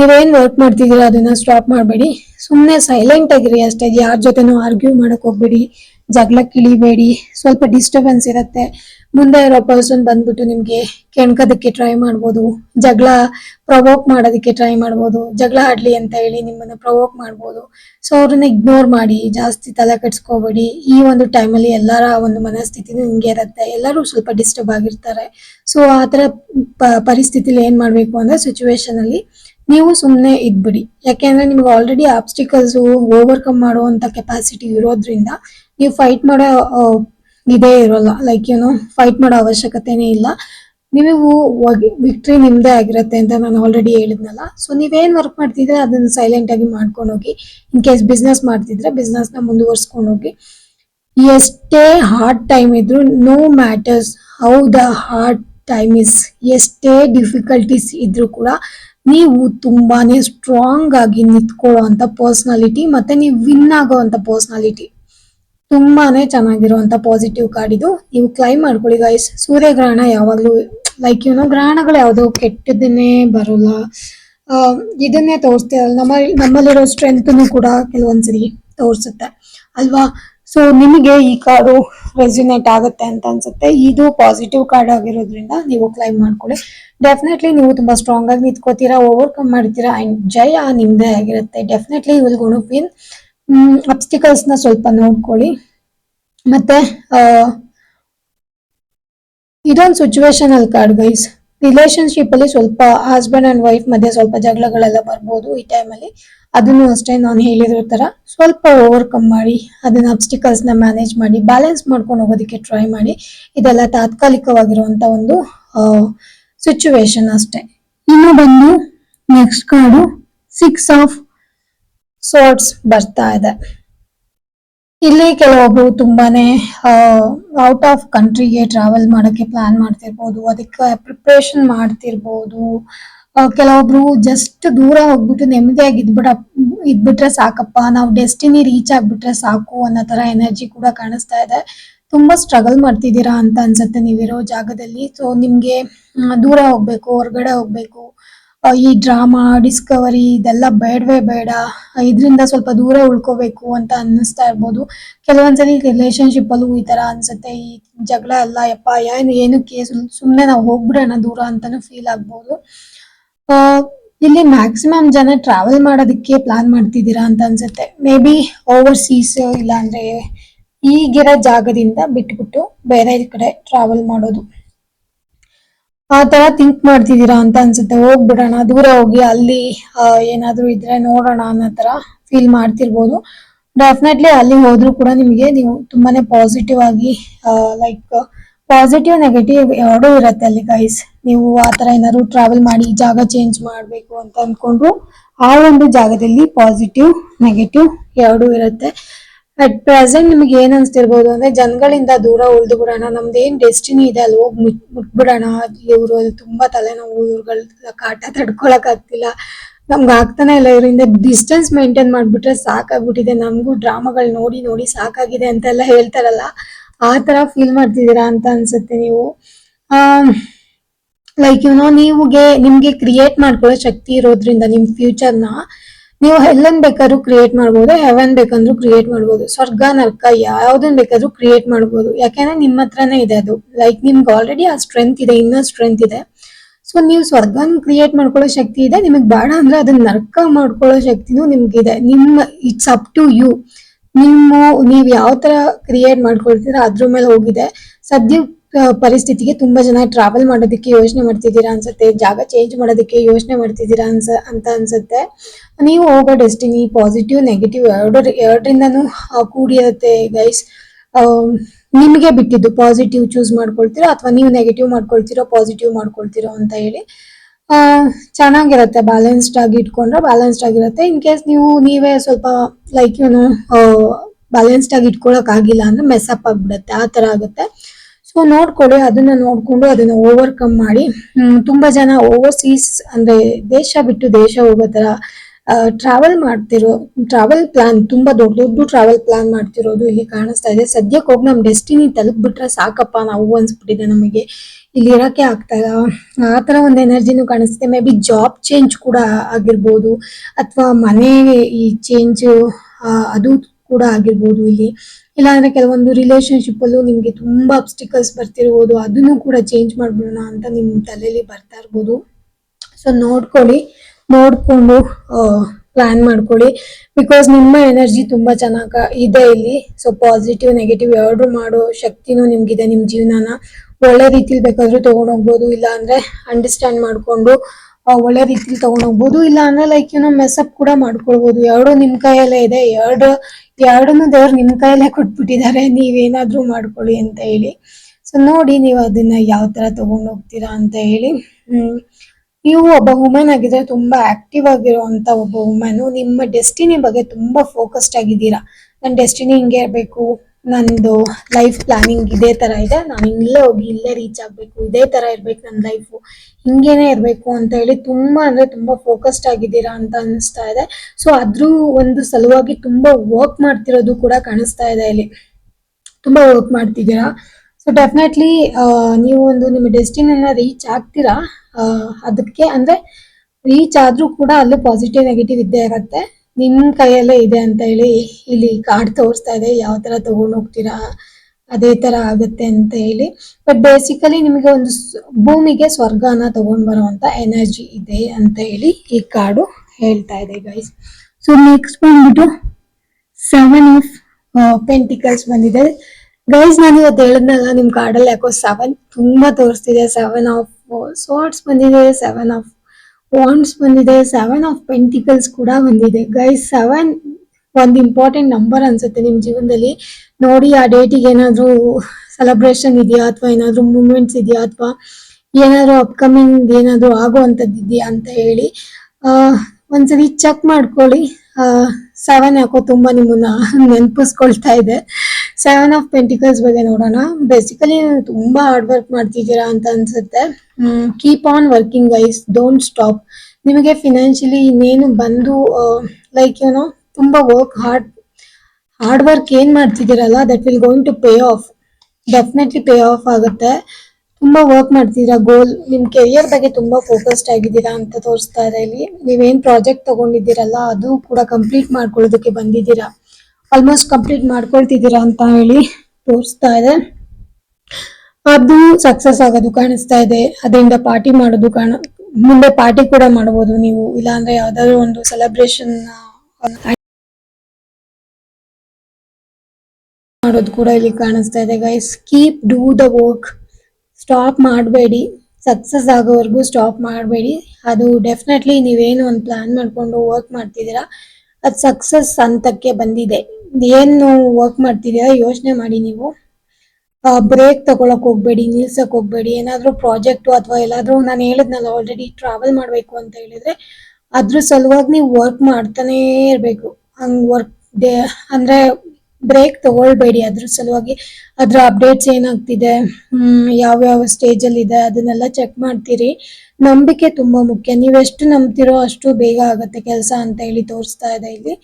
ನೀವೇನ್ ವರ್ಕ್ ಮಾಡ್ತಿದ್ದೀರಾ? ಅದನ್ನ ಸ್ಟಾಪ್ ಮಾಡಬೇಡಿ. ಸುಮ್ಮನೆ ಸೈಲೆಂಟ್ ಆಗಿರಿ ಅಷ್ಟೇ. ಯಾರ ಜೊತೆನೂ ಆರ್ಗ್ಯೂ ಮಾಡಕ್ ಹೋಗ್ಬೇಡಿ. ಜಗಳಕ್ಕೆ ಇಳಿಬೇಡಿ ಸ್ವಲ್ಪ ಡಿಸ್ಟರ್ಬೆನ್ಸ್ ಇರುತ್ತೆ. ಮುಂದೆ ಇರೋ ಪರ್ಸನ್ ಬಂದ್ಬಿಟ್ಟು ನಿಮ್ಗೆ ಕೆಣ್ಕೋದಕ್ಕೆ ಟ್ರೈ ಮಾಡ್ಬೋದು. ಜಗಳ ಪ್ರವೋಕ್ ಮಾಡೋದಕ್ಕೆ ಟ್ರೈ ಮಾಡ್ಬೋದು. ಜಗಳ ಆಡ್ಲಿ ಅಂತ ಹೇಳಿ ನಿಮ್ಮನ್ನ ಪ್ರವೋಕ್ ಮಾಡ್ಬೋದು. ಸೊ ಅವ್ರನ್ನ ಇಗ್ನೋರ್ ಮಾಡಿ. ಜಾಸ್ತಿ ತಲೆ ಕೆಡ್ಸ್ಕೋಬೇಡಿ. ಈ ಒಂದು ಟೈಮಲ್ಲಿ ಎಲ್ಲರ ಒಂದು ಮನಸ್ಥಿತಿನೂ ಹಿಂಗೆ ಇರುತ್ತೆ. ಎಲ್ಲರೂ ಸ್ವಲ್ಪ ಡಿಸ್ಟರ್ಬ್ ಆಗಿರ್ತಾರೆ. ಸೊ ಆ ಥರ ಪರಿಸ್ಥಿತಿಲಿ ಏನು ಮಾಡಬೇಕು ಅಂದರೆ ಸಿಚುವೇಶನ್ ಅಲ್ಲಿ ನೀವು ಸುಮ್ಮನೆ ಇದ್ಬಿಡಿ. ಯಾಕೆಂದ್ರೆ ನಿಮ್ಗೆ ಆಲ್ರೆಡಿ ಆಬ್ಸ್ಟಿಕಲ್ಸ್ ಓವರ್ಕಮ್ ಮಾಡುವಂತ ಕೆಪಾಸಿಟಿ ಇರೋದ್ರಿಂದ ನೀವು ಫೈಟ್ ಮಾಡೋ ಇದೇ ಇರೋಲ್ಲ. ಲೈಕ್ ಏನೋ ಫೈಟ್ ಮಾಡೋ ಅವಶ್ಯಕತೆನೇ ಇಲ್ಲ. ನೀವು ವಿಕ್ಟ್ರಿ ನಿಮ್ದೇ ಆಗಿರುತ್ತೆ ಅಂತ ನಾನು ಆಲ್ರೆಡಿ ಹೇಳಿದ್ನಲ್ಲ. ಸೊ ನೀವೇನ್ ವರ್ಕ್ ಮಾಡ್ತಿದ್ರೆ ಅದನ್ನ ಸೈಲೆಂಟ್ ಆಗಿ ಮಾಡ್ಕೊಂಡು ಹೋಗಿ. ಇನ್ ಕೇಸ್ ಬಿಸ್ನೆಸ್ ಮಾಡ್ತಿದ್ರೆ ಬಿಸ್ನೆಸ್ನ ಮುಂದುವರ್ಸ್ಕೊಂಡು ಹೋಗಿ. ಎಷ್ಟೇ ಹಾರ್ಡ್ ಟೈಮ್ ಇದ್ರು no matters how the hard time is ಎಷ್ಟೇ ಡಿಫಿಕಲ್ಟೀಸ್ ಇದ್ರು ಕೂಡ ನೀವು ತುಂಬಾನೇ ಸ್ಟ್ರಾಂಗ್ ಆಗಿ ನಿಂತ್ಕೊಳ್ಳೋ ಅಂತ ಪರ್ಸ್ನಾಲಿಟಿ ಮತ್ತೆ ನೀವು ವಿನ್ ಆಗೋ ಅಂತ ಪರ್ಸ್ನಾಲಿಟಿ ತುಂಬಾನೇ ಚೆನ್ನಾಗಿರುವಂತ ಪಾಸಿಟಿವ್ ಕಾರ್ಡ್ ಇದು. ನೀವು ಕ್ಲೈಮ್ ಮಾಡ್ಕೊಳ್ಳಿ ಗೈಸ್ ಸೂರ್ಯಗ್ರಹಣ ಯಾವಾಗ್ಲೂ ಲೈಕ್ ಯುನೋ ಗ್ರಹಣಗಳು ಯಾವುದೋ ಕೆಟ್ಟದನ್ನೇ ಬರೋಲ್ಲ. ಇದನ್ನೇ ತೋರಿಸ್ತೀರಲ್ಲ ನಮ್ಮ ನಮ್ಮಲ್ಲಿರೋ ಸ್ಟ್ರೆಂತ್ನು ಕೂಡ ಕೆಲವೊಂದ್ಸರಿ ತೋರಿಸುತ್ತೆ. ಅಲ್ವಾ? ಸೊ ನಿಮಗೆ ಈ ಕಾರ್ಡು ರೆಸ್ಯುನೇಟ್ ಆಗುತ್ತೆ ಅಂತ ಅನ್ಸುತ್ತೆ. ಇದು ಪಾಸಿಟಿವ್ ಕಾರ್ಡ್ ಆಗಿರೋದ್ರಿಂದ ನೀವು ಕ್ಲೈಮ್ ಮಾಡ್ಕೊಳ್ಳಿ. ಡೆಫಿನೆಟ್ಲಿ ನೀವು ತುಂಬಾ ಸ್ಟ್ರಾಂಗ್ ಆಗಿ ನಿಂತ್ಕೋತೀರಾ ಓವರ್ಕಮ್ ಮಾಡ್ತೀರಾ ಅಂಡ್ ಜಯ ನಿಮ್ದೇ ಆಗಿರುತ್ತೆ. ಡೆಫಿನೆಟ್ಲಿ ವಿಲ್ ಗೋಣ ವಿನ್ ಅಬ್ಸ್ಟಿಕಲ್ಸ್ನ ಸ್ವಲ್ಪ ನೋಡ್ಕೊಳ್ಳಿ. ಮತ್ತೆ ಇದೊಂದು ಸಿಚುವೇಶನ್ ಅಲ್ಲಿ ಕಾರ್ಡ್ ಗೈಸ್ ರಿಲೇಶನ್ಶಿಪ್ ಅಲ್ಲಿ ಸ್ವಲ್ಪ ಹಸ್ಬೆಂಡ್ ಅಂಡ್ ವೈಫ್ ಮಧ್ಯೆ ಸ್ವಲ್ಪ ಜಗಳಗಳೆಲ್ಲ ಬರ್ಬೋದು ಈ ಟೈಮಲ್ಲಿ ಅದನ್ನು ಅಷ್ಟೇ ನಾನು ಹೇಳಿರೋ ತರ ಸ್ವಲ್ಪ ಓವರ್ಕಮ್ ಮಾಡಿ, ಅದನ್ನ ಅಬ್ಸ್ಟಿಕಲ್ಸ್ನ ಮ್ಯಾನೇಜ್ ಮಾಡಿ ಬ್ಯಾಲೆನ್ಸ್ ಮಾಡ್ಕೊಂಡು ಹೋಗೋದಕ್ಕೆ ಟ್ರೈ ಮಾಡಿ. ಇದೆಲ್ಲ ತಾತ್ಕಾಲಿಕವಾಗಿರುವಂತ ಒಂದು ಸಿಚುವೇಶನ್ ಅಷ್ಟೇ. ಇನ್ನು ಬಂದು next card six of swords ಬರ್ತಾ ಇದೆ. ಇಲ್ಲಿ ಕೆಲವೊಬ್ರು ತುಂಬಾನೇ ಔಟ್ ಆಫ್ ಕಂಟ್ರಿಗೆ ಟ್ರಾವೆಲ್ ಮಾಡಕ್ಕೆ ಪ್ಲಾನ್ ಮಾಡ್ತಿರ್ಬೋದು, ಅದಕ್ಕೆ ಪ್ರಿಪ್ರೇಷನ್ ಮಾಡ್ತಿರ್ಬೋದು. ಕೆಲವೊಬ್ರು ಜಸ್ಟ್ ದೂರ ಹೋಗ್ಬಿಟ್ಟು ನೆಮ್ಮದಿಯಾಗಿ ಇದ್ಬಿಡ, ಇದ್ಬಿಟ್ರೆ ಸಾಕಪ್ಪ, ನಾವು ಡೆಸ್ಟಿನಿ ರೀಚ್ ಆಗ್ಬಿಟ್ರೆ ಸಾಕು ಅನ್ನೋ ತರ ಎನರ್ಜಿ ಕೂಡ ಕಾಣಿಸ್ತಾ ಇದೆ. ತುಂಬಾ ಸ್ಟ್ರಗಲ್ ಮಾಡ್ತಿದ್ದೀರಾ ಅಂತ ಅನ್ಸುತ್ತೆ ನೀವಿರೋ ಜಾಗದಲ್ಲಿ. ಸೊ ನಿಮ್ಗೆ ದೂರ ಹೋಗ್ಬೇಕು, ಹೊರಗಡೆ ಹೋಗ್ಬೇಕು ಈ ಡ್ರಾಮಾ, ಡಿಸ್ಕವರಿ ಇದೆಲ್ಲ ಬೇಡವೇ ಬೇಡ. ಇದರಿಂದ ಸ್ವಲ್ಪ ದೂರ ಉಳ್ಕೋಬೇಕು ಅಂತ ಅನ್ನಿಸ್ತಾ ಇರ್ಬೋದು. ಕೆಲವೊಂದ್ಸರಿ ರಿಲೇಶನ್ಶಿಪ್ ಅಲ್ಲೂ ಈ ತರ ಅನ್ಸುತ್ತೆ. ಈ ಜಗಳ ಎಲ್ಲ, ಯಪ್ಪ, ಏನು ಏನಕ್ಕೆ ಸುಮ್ಮನೆ ನಾವು ಹೋಗ್ಬಿಡೋಣ ದೂರ ಅಂತಾನು ಫೀಲ್ ಆಗ್ಬೋದು. ಇಲ್ಲಿ ಮ್ಯಾಕ್ಸಿಮಮ್ ಜನ ಟ್ರಾವೆಲ್ ಮಾಡೋದಕ್ಕೆ ಪ್ಲಾನ್ ಮಾಡ್ತಿದ್ದೀರಾ ಅಂತ ಅನ್ಸುತ್ತೆ. ಮೇ ಬಿ ಓವರ್ಸೀಸ್ ಇಲ್ಲಾಂದ್ರೆ ಈಗಿರೋ ಜಾಗದಿಂದ ಬಿಟ್ಬಿಟ್ಟು ಬೇರೆ ಕಡೆ ಟ್ರಾವೆಲ್ ಮಾಡೋದು. ಆ ತರ ಥಿಂಕ್ ಮಾಡ್ತಿದ್ದೀರಾ ಅಂತ ಅನ್ಸುತ್ತೆ. ಹೋಗ್ಬಿಡೋಣ, ದೂರ ಹೋಗಿ ಅಲ್ಲಿ ಏನಾದ್ರು ಇದ್ರೆ ನೋಡೋಣ ಅನ್ನೋ ತರ ಫೀಲ್ ಮಾಡ್ತಿರ್ಬೋದು. ಡೆಫಿನೆಟ್ಲಿ ಅಲ್ಲಿ ಹೋದ್ರೂ ಕೂಡ ನಿಮಗೆ ನೀವು ತುಂಬಾನೇ ಪಾಸಿಟಿವ್ ಆಗಿ ಲೈಕ್ ಪಾಸಿಟಿವ್ ನೆಗೆಟಿವ್ ಎರಡೂ ಇರುತ್ತೆ ಅಲ್ಲಿ ಗೈಸ್ ನೀವು ಆ ತರ ಏನಾದ್ರು ಟ್ರಾವೆಲ್ ಮಾಡಿ, ಜಾಗ ಚೇಂಜ್ ಮಾಡ್ಬೇಕು ಅಂತ ಅನ್ಕೊಂಡ್ರು, ಆ ಒಂದು ಜಾಗದಲ್ಲಿ ಪಾಸಿಟಿವ್ ನೆಗೆಟಿವ್ ಎರಡೂ ಇರುತ್ತೆ. ಅಟ್ ಪ್ರೆಸೆಂಟ್ ನಿಮ್ಗೆ ಏನ್ ಅನ್ಸ್ತಿರ್ಬೋದು ಅಂದ್ರೆ ಜನಗಳಿಂದ ದೂರ ಉಳಿದು ಬಿಡೋಣ, ನಮ್ದು ಏನ್ ಡೆಸ್ಟಿನಿ ಇದೆ ಅಲ್ಲಿ ಹೋಗಿ ಮುಟ್, ಮುಟ್ಬಿಡೋಣ ಇವ್ರು ಅಲ್ಲಿ ತುಂಬಾ ತಲೆನೋವು ಇವ್ರುಗಳ ಕಾಟ ತಡ್ಕೊಳಕ್ ಆಗ್ತಿಲ್ಲ. ನಮ್ಗೆ ಆಗ್ತಾನೆ ಇಲ್ಲ, ಇವರಿಂದ ಡಿಸ್ಟೆನ್ಸ್ ಮೇಂಟೈನ್ ಮಾಡ್ಬಿಟ್ರೆ ಸಾಕಾಗ್ಬಿಟ್ಟಿದೆ. ನಮಗೂ ಡ್ರಾಮಾಗಳು ನೋಡಿ ನೋಡಿ ಸಾಕಾಗಿದೆ ಅಂತೆಲ್ಲ ಹೇಳ್ತಾರಲ್ಲ, ಆ ತರ ಫೀಲ್ ಮಾಡ್ತಿದ್ದೀರಾ ಅಂತ ಅನ್ಸುತ್ತೆ ನೀವು. ಆ ಲೈಕ್ ಯುನೋ ನೀವುಗೆ, ನಿಮ್ಗೆ ಕ್ರಿಯೇಟ್ ಮಾಡ್ಕೊಳ್ಳೋ ಶಕ್ತಿ ಇರೋದ್ರಿಂದ, ನಿಮ್ ಫ್ಯೂಚರ್ನ ನೀವು ಎಲ್ಲನ್ ಬೇಕಾದ್ರೂ ಕ್ರಿಯೇಟ್ ಮಾಡ್ಬೋದು ಹೆವನ್ ಬೇಕಂದ್ರೂ ಕ್ರಿಯೇಟ್ ಮಾಡ್ಬೋದು. ಸ್ವರ್ಗ, ನರ್ಕ, ಯಾವ್ದನ್ ಬೇಕಾದ್ರೂ ಕ್ರಿಯೇಟ್ ಮಾಡ್ಬೋದು. ಯಾಕೆಂದ್ರೆ ನಿಮ್ಮ ಹತ್ರನೇ ಇದೆ ಅದು. ಲೈಕ್ ನಿಮ್ಗೆ ಆಲ್ರೆಡಿ ಆ ಸ್ಟ್ರೆಂತ್ ಇದೆ ಇನ್ನೂ ಸ್ಟ್ರೆಂತ್ ಇದೆ. ಸೊ ನೀವು ಸ್ವರ್ಗನ ಕ್ರಿಯೇಟ್ ಮಾಡ್ಕೊಳ್ಳೋ ಶಕ್ತಿ ಇದೆ. ನಿಮಗೆ ಬೇಡ ಅಂದ್ರೆ ಅದನ್ನ ನರ್ಕ ಮಾಡ್ಕೊಳ್ಳೋ ಶಕ್ತಿನೂ ನಿಮ್ಗಿದೆ. ನಿಮ್ಮ ಇಟ್ಸ್ ಅಪ್ ಟು ಯು ನಿಮ್ಮ, ನೀವು ಯಾವ ತರ ಕ್ರಿಯೇಟ್ ಮಾಡ್ಕೊಳ್ತೀರಾ, ಅದ್ರ ಮೇಲೆ ಹೋಗಿದೆ. ಸದ್ಯ ಪರಿಸ್ಥಿತಿಗೆ ತುಂಬಾ ಜನ ಟ್ರಾವೆಲ್ ಮಾಡೋದಕ್ಕೆ ಯೋಚನೆ ಮಾಡ್ತಿದ್ದೀರಾ ಅನ್ಸುತ್ತೆ, ಜಾಗ ಚೇಂಜ್ ಮಾಡೋದಕ್ಕೆ ಯೋಚನೆ ಮಾಡ್ತಿದ್ದೀರಾ ಅನ್ಸ, ಅಂತ ಅನ್ಸುತ್ತೆ. ನೀವು ಹೋಗೋ ಡೆಸ್ಟಿನಿ ಪಾಸಿಟಿವ್ ನೆಗೆಟಿವ್ ಎರಡರ ಎರಡರಿಂದನೂ ಕೂಡಿರುತ್ತೆ ಗೈಸ್ ನಿಮಗೆ ಬಿಟ್ಟಿದ್ದು ಪಾಸಿಟಿವ್ ಚೂಸ್ ಮಾಡ್ಕೊಳ್ತೀರೋ ಅಥವಾ ನೀವು ನೆಗೆಟಿವ್ ಮಾಡ್ಕೊಳ್ತೀರೋ ಪಾಸಿಟಿವ್ ಮಾಡ್ಕೊಳ್ತೀರೋ ಅಂತ ಹೇಳಿ. ಚೆನ್ನಾಗಿರುತ್ತೆ ಬ್ಯಾಲೆನ್ಸ್ಡ್ ಆಗಿ ಇಟ್ಕೊಂಡ್ರೆ ಬ್ಯಾಲೆನ್ಸ್ಡ್ ಆಗಿರುತ್ತೆ. ಇನ್ ಕೇಸ್ ನೀವು, ನೀವೇ ಸ್ವಲ್ಪ ಲೈಕ್ ಏನು ಬ್ಯಾಲೆನ್ಸ್ಡ್ ಆಗಿ ಇಟ್ಕೊಳಕ್ ಆಗಿಲ್ಲ ಅಂದ್ರೆ ಮೆಸ್ಅಪ್ ಆಗ್ಬಿಡುತ್ತೆ, ಆ ತರ ಆಗುತ್ತೆ. ಸೊ ನೋಡ್ಕೊಳ್ಳಿ, ಅದನ್ನ ನೋಡ್ಕೊಂಡು ಅದನ್ನ ಓವರ್ಕಮ್ ಮಾಡಿ ತುಂಬಾ ಜನ ಓವರ್ಸೀಸ್ ಅಂದ್ರೆ ದೇಶ ಬಿಟ್ಟು ದೇಶ ಹೋಗೋ ತರ ಟ್ರಾವೆಲ್ ಮಾಡ್ತಿರೋ ಟ್ರಾವೆಲ್ ಪ್ಲಾನ್ ತುಂಬಾ ದೊಡ್ಡ ದೊಡ್ಡ ಟ್ರಾವೆಲ್ ಪ್ಲಾನ್ ಮಾಡ್ತಿರೋದು ಇಲ್ಲಿ ಕಾಣಿಸ್ತಾ ಇದೆ. ಸದ್ಯಕ್ಕೆ ಹೋಗಿ ನಮ್ ಡೆಸ್ಟಿನಿ ತಲುಪ್ಬಿಟ್ರೆ ಸಾಕಪ್ಪ ನಾವು ಅನ್ಸ್ಬಿಟ್ಟಿದೆ ನಮಗೆ. ಇಲ್ಲಿ ಇರಕ್ಕೆ ಆಗ್ತಾ ಇಲ್ಲ. ಆ ತರ ಒಂದು ಎನರ್ಜಿನೂ ಕಾಣಿಸ್ತಿದೆ. ಮೇ ಬಿ ಜಾಬ್ ಚೇಂಜ್ ಕೂಡ ಆಗಿರ್ಬೋದು, ಅಥವಾ ಮನೆ ಈ ಚೇಂಜ್ ಅದು ಕೂಡ ಆಗಿರ್ಬೋದು ಇಲ್ಲಿ. ಇಲ್ಲಾಂದ್ರೆ ಕೆಲವೊಂದು ರಿಲೇಶನ್ಶಿಪ್ ಅಲ್ಲೂ ನಿಮ್ಗೆ ತುಂಬಾ ಅಬ್ಸ್ಟಿಕಲ್ಸ್ ಬರ್ತಿರ್ಬೋದು, ಅದನ್ನು ಕೂಡ ಚೇಂಜ್ ಮಾಡ್ಬಿಡೋಣ ಅಂತ ನಿಮ್ ತಲೆಯಲ್ಲಿ ಬರ್ತಾ ಇರ್ಬೋದು. ಸೊ ನೋಡ್ಕೊಳ್ಳಿ, ನೋಡ್ಕೊಂಡು ಪ್ಲಾನ್ ಮಾಡ್ಕೊಳ್ಳಿ. ಬಿಕಾಸ್ ನಿಮ್ಮ ಎನರ್ಜಿ ತುಂಬಾ ಚೆನ್ನಾಗಿ ಇದೆ ಇಲ್ಲಿ. ಸೊ ಪಾಸಿಟಿವ್ ನೆಗೆಟಿವ್ ಎರಡು ಮಾಡೋ ಶಕ್ತಿನೂ ನಿಮ್ಗಿದೆ ನಿಮ್ ಜೀವನನ. ಒಳ್ಳೆ ರೀತಿಲಿ ಬೇಕಾದ್ರೂ ತಗೊಂಡ್ ಹೋಗ್ಬೋದು, ಇಲ್ಲ ಅಂದ್ರೆ ಅಂಡರ್ಸ್ಟ್ಯಾಂಡ್ ಮಾಡ್ಕೊಂಡು ಒಳ್ಳೆ ರೀತಿಲಿ ತಗೊಂಡ್ ಹೋಗ್ಬೋದು ಇಲ್ಲ ಅಂದ್ರೆ ಲೈಕ್ ಏನೋ ಮೆಸಪ್ ಕೂಡ ಮಾಡ್ಕೊಳ್ಬೋದು. ಎರಡು ನಿಮ್ ಕೈಯಲ್ಲೇ ಇದೆ. ಎರಡು, ಎರಡನ್ನು ದೇವ್ರು ನಿಮ್ ಕೈಯಲ್ಲೇ ಕೊಟ್ಬಿಟ್ಟಿದ್ದಾರೆ. ನೀವೇನಾದ್ರೂ ಮಾಡ್ಕೊಳ್ಳಿ ಅಂತ ಹೇಳಿ. ಸೊ ನೋಡಿ ನೀವು ಅದನ್ನ ಯಾವ ತರ ತಗೊಂಡ್ ಹೋಗ್ತೀರಾ ಅಂತ ಹೇಳಿ. ನೀವು ಒಬ್ಬ ವುಮೆನ್ ಆಗಿದ್ರೆ ತುಂಬಾ ಆಕ್ಟಿವ್ ಆಗಿರುವಂತ ಒಬ್ಬ ವುಮನ್ ನಿಮ್ಮ ಡೆಸ್ಟಿನಿ ಬಗ್ಗೆ ತುಂಬಾ ಫೋಕಸ್ಡ್ ಆಗಿದ್ದೀರಾ. ನನ್ನ ಡೆಸ್ಟಿನಿ ಹಿಂಗೆ ಇರಬೇಕು. ನಂದು ಲೈಫ್ ಪ್ಲಾನಿಂಗ್ ಇದೇ ತರ ಇದೆ. ನಾನು ಇಲ್ಲೇ ಹೋಗಿ ಇಲ್ಲೇ ರೀಚ್ ಆಗ್ಬೇಕು, ಇದೇ ತರ ಇರ್ಬೇಕು ನನ್ನ ಲೈಫು ಹಿಂಗೇನೆ ಇರಬೇಕು ಅಂತ ಹೇಳಿ ತುಂಬಾ ಅಂದ್ರೆ ತುಂಬಾ ಫೋಕಸ್ಡ್ ಆಗಿದ್ದೀರಾ ಅಂತ ಅನ್ನಿಸ್ತಾ ಇದೆ. ಸೊ ಅದ್ರ ಒಂದು ಸಲುವಾಗಿ ತುಂಬಾ ವರ್ಕ್ ಮಾಡ್ತಿರೋದು ಕೂಡ ಕಾಣಿಸ್ತಾ ಇದೆ ಇಲ್ಲಿ. ತುಂಬಾ ವರ್ಕ್ ಮಾಡ್ತಿದ್ದೀರಾ? ಸೊ ಡೆಫಿನೆಟ್ಲಿ ನೀವು ಒಂದು ನಿಮ್ಮ ಡೆಸ್ಟಿನಿನ ರೀಚ್ ಆಗ್ತೀರಾ? ಅದಕ್ಕೆ ಅಂದ್ರೆ ರೀಚ್ ಆದ್ರೂ ಕೂಡ ಅಲ್ಲೂ ಪಾಸಿಟಿವ್ ನೆಗೆಟಿವ್ ಇದ್ದೇ ಇರತ್ತೆ. ನಿಮ್ ಕೈಯಲ್ಲೇ ಇದೆ ಅಂತ ಹೇಳಿ ಇಲ್ಲಿ ಕಾರ್ಡ್ ತೋರಿಸ್ತಾ ಇದೆ. ಯಾವ ತರ ತಗೊಂಡ್ ಹೋಗ್ತೀರಾ, ಅದೇ ತರ ಆಗುತ್ತೆ ಅಂತ ಹೇಳಿ. ಬಟ್ ಬೇಸಿಕಲಿ ನಿಮಗೆ ಒಂದು ಭೂಮಿಗೆ ಸ್ವರ್ಗನ ತಗೊಂಡ್ ಬರುವಂತ ಎನರ್ಜಿ ಇದೆ ಅಂತ ಹೇಳಿ ಈ ಕಾರ್ಡು ಹೇಳ್ತಾ ಇದೆ ಗೈಸ್ ಸೊ ನೆಕ್ಸ್ಟ್ ಬಂದ್ಬಿಟ್ಟು ಸೆವೆನ್ ಆಫ್ ಪೆಂಟಿಕಲ್ಸ್ ಬಂದಿದೆ. ಗೈಸ್ ನಾನು ಇವತ್ತು ಹೇಳಿದ್ನಲ್ಲ ನಿಮ್ಮ ಕಾರ್ಡಲ್ಲಿ ಯಾಕೋ ಸೆವೆನ್ ತುಂಬಾ ತೋರಿಸ್ತಿದೆ. ಸೆವೆನ್ ಆಫ್ ಸ್ವಾರ್ಡ್ಸ್ ಬಂದಿದೆ ಸೆವೆನ್ ಆಫ್ ವಾಂಡ್ಸ್ ಬಂದಿದೆ ಸೆವೆನ್ ಆಫ್ ಪೆಂಟಿಕಲ್ಸ್ ಕೂಡ ಬಂದಿದೆ. ಗೈಸ್ ಸೆವೆನ್ ಒಂದು ಇಂಪಾರ್ಟೆಂಟ್ ನಂಬರ್ ಅನ್ಸುತ್ತೆ ನಿಮ್ ಜೀವನದಲ್ಲಿ. ನೋಡಿ, ಆ ಡೇಟಿಗೆ ಏನಾದ್ರೂ ಸೆಲೆಬ್ರೇಷನ್ ಇದೆಯಾ ಅಥವಾ ಏನಾದ್ರೂ ಮೂಮೆಂಟ್ಸ್ ಇದೆಯಾ ಅಥವಾ ಏನಾದ್ರು ಅಪ್ಕಮಿಂಗ್ ಏನಾದ್ರು ಆಗುವಂತದ್ದು ಇದೆಯಾ ಅಂತ ಹೇಳಿ ಒಂದ್ಸರಿ ಚೆಕ್ ಮಾಡ್ಕೊಳ್ಳಿ. ಸೆವೆನ್ ಯಾಕೋ ತುಂಬಾ ನಿಮ್ಮನ್ನ ನೆನಪಿಸ್ಕೊಳ್ತಾ ಇದೆ. ಸೆವೆನ್ ಆಫ್ ಪೆಂಟಿಕಲ್ಸ್ ಬಗ್ಗೆ ನೋಡೋಣ. ಬೇಸಿಕಲಿ ತುಂಬಾ ಹಾರ್ಡ್ ವರ್ಕ್ ಮಾಡ್ತಿದ್ದೀರಾ ಅಂತ ಅನ್ಸುತ್ತೆ. Keep on working guys don't stop ನಿಮಗೆ ಫಿನಾನ್ಷಿಯಲಿ ಇನ್ನೇನು ಬಂದು ಲೈಕ್ ಏನೋ ತುಂಬಾ ವರ್ಕ್ ಹಾರ್ಡ್ ಹಾರ್ಡ್ ವರ್ಕ್ ಏನ್ ಮಾಡ್ತಿದ್ದೀರಲ್ಲ that will going to pay off definitely pay off ಆಗುತ್ತೆ. ತುಂಬಾ ವರ್ಕ್ ಮಾಡ್ತಿದ್ದೀರಾ ಗೋಲ್ ನಿಮ್ ಕೆರಿಯರ್ ಬಗ್ಗೆ ತುಂಬಾ ಫೋಕಸ್ಡ್ ಆಗಿದ್ದೀರಾ ಅಂತ ತೋರಿಸ್ತಾ ಇದೆ ಇಲ್ಲಿ. ನೀವೇನ್ ಪ್ರಾಜೆಕ್ಟ್ ತಗೊಂಡಿದ್ದೀರಲ್ಲ, ಅದು ಕೂಡ ಕಂಪ್ಲೀಟ್ ಮಾಡ್ಕೊಳ್ಳೋದಕ್ಕೆ ಬಂದಿದ್ದೀರಾ. ಆಲ್ಮೋಸ್ಟ್ ಕಂಪ್ಲೀಟ್ ಮಾಡ್ಕೊಳ್ತಿದ್ದೀರಾ ಅಂತ ಹೇಳಿ ತೋರಿಸ್ತಾ ಇದೆ. ಅದು ಸಕ್ಸಸ್ ಆಗೋದು ಕಾಣಿಸ್ತಾ ಇದೆ. ಅದರಿಂದ ಪಾರ್ಟಿ ಮಾಡೋದು ಕಾಣ, ಮುಂದೆ ಪಾರ್ಟಿ ಕೂಡ ಮಾಡಬಹುದು ನೀವು. ಇಲ್ಲಾಂದ್ರೆ ಯಾವ್ದಾದ್ರು ಒಂದು ಸೆಲೆಬ್ರೇಷನ್ ಮಾಡೋದು ಕೂಡ ಇಲ್ಲಿ ಕಾಣಿಸ್ತಾ ಇದೆ. Guys keep do the work stop ಮಾಡಬೇಡಿ. ಸಕ್ಸಸ್ ಆಗೋವರೆಗೂ ಸ್ಟಾಪ್ ಮಾಡಬೇಡಿ. ಅದು ಡೆಫಿನೆಟ್ಲಿ ನೀವೇನು ಒಂದು ಪ್ಲಾನ್ ಮಾಡ್ಕೊಂಡು ವರ್ಕ್ ಮಾಡ್ತಿದ್ದೀರಾ, ಅದು ಸಕ್ಸಸ್ ಹಂತಕ್ಕೆ ಬಂದಿದೆ. ಏನು ವರ್ಕ್ ಮಾಡ್ತಿದ್ಯಾ? ಯೋಚನೆ ಮಾಡಿ ನೀವು. ಬ್ರೇಕ್ ತಗೊಳಕ್ ಹೋಗ್ಬೇಡಿ, ನಿಲ್ಸಕ್ ಹೋಗ್ಬೇಡಿ. ಏನಾದ್ರೂ ಪ್ರಾಜೆಕ್ಟ್ ಅಥವಾ ಎಲ್ಲಾದ್ರೂ ನಾನು ಹೇಳಿದ್ನಲ್ಲ ಆಲ್ರೆಡಿ ಟ್ರಾವೆಲ್ ಮಾಡ್ಬೇಕು ಅಂತ ಹೇಳಿದ್ರೆ ಅದ್ರ ಸಲುವಾಗಿ ನೀವು ವರ್ಕ್ ಮಾಡ್ತಾನೆ ಇರ್ಬೇಕು. ಹಂಗ್ ವರ್ಕ್ ಡೇ ಅಂದ್ರೆ ಬ್ರೇಕ್ ತಗೊಳ್ಬೇಡಿ ಅದ್ರ ಸಲುವಾಗಿ. ಅದ್ರ ಅಪ್ಡೇಟ್ಸ್ ಏನಾಗ್ತಿದೆ? ಹ್ಮ್, ಯಾವ್ಯಾವ ಸ್ಟೇಜ್ ಅಲ್ಲಿ ಇದೆ? ಅದನ್ನೆಲ್ಲ ಚೆಕ್ ಮಾಡ್ತೀರಿ. ನಂಬಿಕೆ ತುಂಬಾ ಮುಖ್ಯ. ನೀವೆಷ್ಟು ನಂಬ್ತಿರೋ ಅಷ್ಟು ಬೇಗ ಆಗುತ್ತೆ ಕೆಲಸ ಅಂತ ಹೇಳಿ ತೋರಿಸ್ತಾ ಇದೆ ಇಲ್ಲಿ.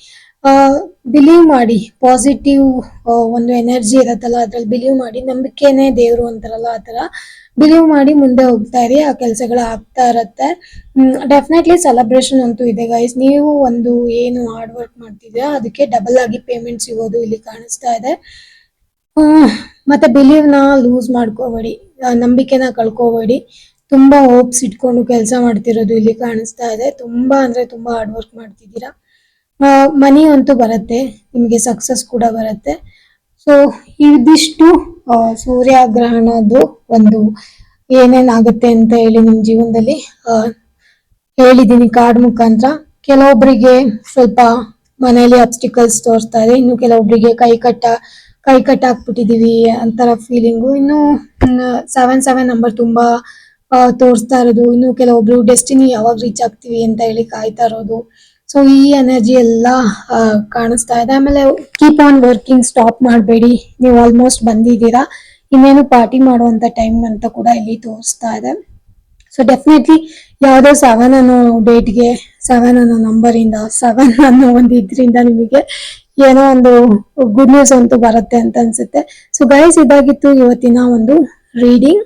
ಬಿಲೀವ್ ಮಾಡಿ ಪಾಸಿಟಿವ್ ಒಂದು ಎನರ್ಜಿ ಇರತ್ತಲ್ಲ, ಅದ್ರಲ್ಲಿ ಬಿಲೀವ್ ಮಾಡಿ, ನಂಬಿಕೆನೇ ದೇವರು ಅಂತಾರಲ್ಲ ಆ ತರ ಬಿಲೀವ್ ಮಾಡಿ ಮುಂದೆ ಹೋಗ್ತಾ ಇರಿ, ಆ ಕೆಲಸಗಳು ಆಗ್ತಾ ಇರತ್ತೆ. ಡೆಫಿನೆಟ್ಲಿ ಸೆಲೆಬ್ರೇಷನ್ ಅಂತೂ ಇದೆ ಗೈಸ್ ನೀವು ಒಂದು ಏನು ಹಾರ್ಡ್ ವರ್ಕ್ ಮಾಡ್ತಿದ್ದೀರಾ ಅದಕ್ಕೆ ಡಬಲ್ ಆಗಿ ಪೇಮೆಂಟ್ ಸಿಗೋದು ಇಲ್ಲಿ ಕಾಣಿಸ್ತಾ ಇದೆ. ಮತ್ತೆ ಬಿಲೀವ್ನ ಲೂಸ್ ಮಾಡ್ಕೋಬೇಡಿ ನಂಬಿಕೆನ ಕಳ್ಕೋಬೇಡಿ. ತುಂಬಾ ಹೋಪ್ಸ್ ಇಟ್ಕೊಂಡು ಕೆಲಸ ಮಾಡ್ತಿರೋದು ಇಲ್ಲಿ ಕಾಣಿಸ್ತಾ ಇದೆ. ತುಂಬಾ ಅಂದ್ರೆ ತುಂಬಾ ಹಾರ್ಡ್ ವರ್ಕ್ ಮಾಡ್ತಿದ್ದೀರಾ. ಮನಿ ಅಂತೂ ಬರುತ್ತೆ, ನಿಮಗೆ ಸಕ್ಸಸ್ ಕೂಡ ಬರುತ್ತೆ. ಸೊ ಇದಿಷ್ಟು ಸೂರ್ಯ ಸೂರ್ಯಗ್ರಹಣದ್ದು ಒಂದು ಏನೇನಾಗುತ್ತೆ ಅಂತ ಹೇಳಿ ನಿಮ್ಮ ಜೀವನದಲ್ಲಿ ಹೇಳಿದ್ದೀನಿ ಕಾರ್ಡ್ ಮುಖಾಂತರ. ಕೆಲವೊಬ್ಬರಿಗೆ ಸ್ವಲ್ಪ ಮನೆಯಲ್ಲಿ ಅಬ್ಸ್ಟಿಕಲ್ಸ್ ತೋರಿಸ್ತಾ ಇದೆ, ಇನ್ನು ಕೆಲವೊಬ್ಬರಿಗೆ ಕೈ ಕಟ್ಟ ಕೈ ಕಟ್ಟ ಹಾಕ್ಬಿಟ್ಟಿದೀವಿ ಅಂತರ ಫೀಲಿಂಗು ಇನ್ನು ಸೆವೆನ್ ಸೆವೆನ್ ನಂಬರ್ ತುಂಬಾ ತೋರಿಸ್ತಾ ಇರೋದು. ಇನ್ನು ಕೆಲವೊಬ್ರು ಡೆಸ್ಟಿನಿ ಯಾವಾಗ ರೀಚ್ ಆಗ್ತೀವಿ ಅಂತ ಹೇಳಿ ಕಾಯ್ತಾ ಇರೋದು. ಸೊ ಈ ಎನರ್ಜಿ ಎಲ್ಲ ಕಾಣಿಸ್ತಾ ಇದೆ. ಆಮೇಲೆ ಕೀಪ್ ಆನ್ ವರ್ಕಿಂಗ್ ಸ್ಟಾಪ್ ಮಾಡಬೇಡಿ. ನೀವು ಆಲ್ಮೋಸ್ಟ್ ಬಂದಿದ್ದೀರಾ. ಇನ್ನೇನು ಪಾರ್ಟಿ ಮಾಡುವಂತ ಟೈಮ್ ಅಂತ ಕೂಡ ಇಲ್ಲಿ ತೋರಿಸ್ತಾ ಇದೆ. ಸೊ ಡೆಫಿನೆಟ್ಲಿ ಯಾವುದೋ ಸೆವೆನ್ ಅನ್ನೋ ಡೇಟ್ಗೆ ಸೆವೆನ್ ಅನ್ನೋ ನಂಬರ್ ಇಂದ ಸೆವೆನ್ ಅನ್ನೋ ಒಂದು ಇದ್ರಿಂದ ನಿಮಗೆ ಏನೋ ಒಂದು ಗುಡ್ ನ್ಯೂಸ್ ಅಂತೂ ಬರುತ್ತೆ ಅಂತ ಅನ್ಸುತ್ತೆ. ಸೊ ಗೈಸ್ ಇದಾಗಿತ್ತು ಇವತ್ತಿನ ಒಂದು ರೀಡಿಂಗ್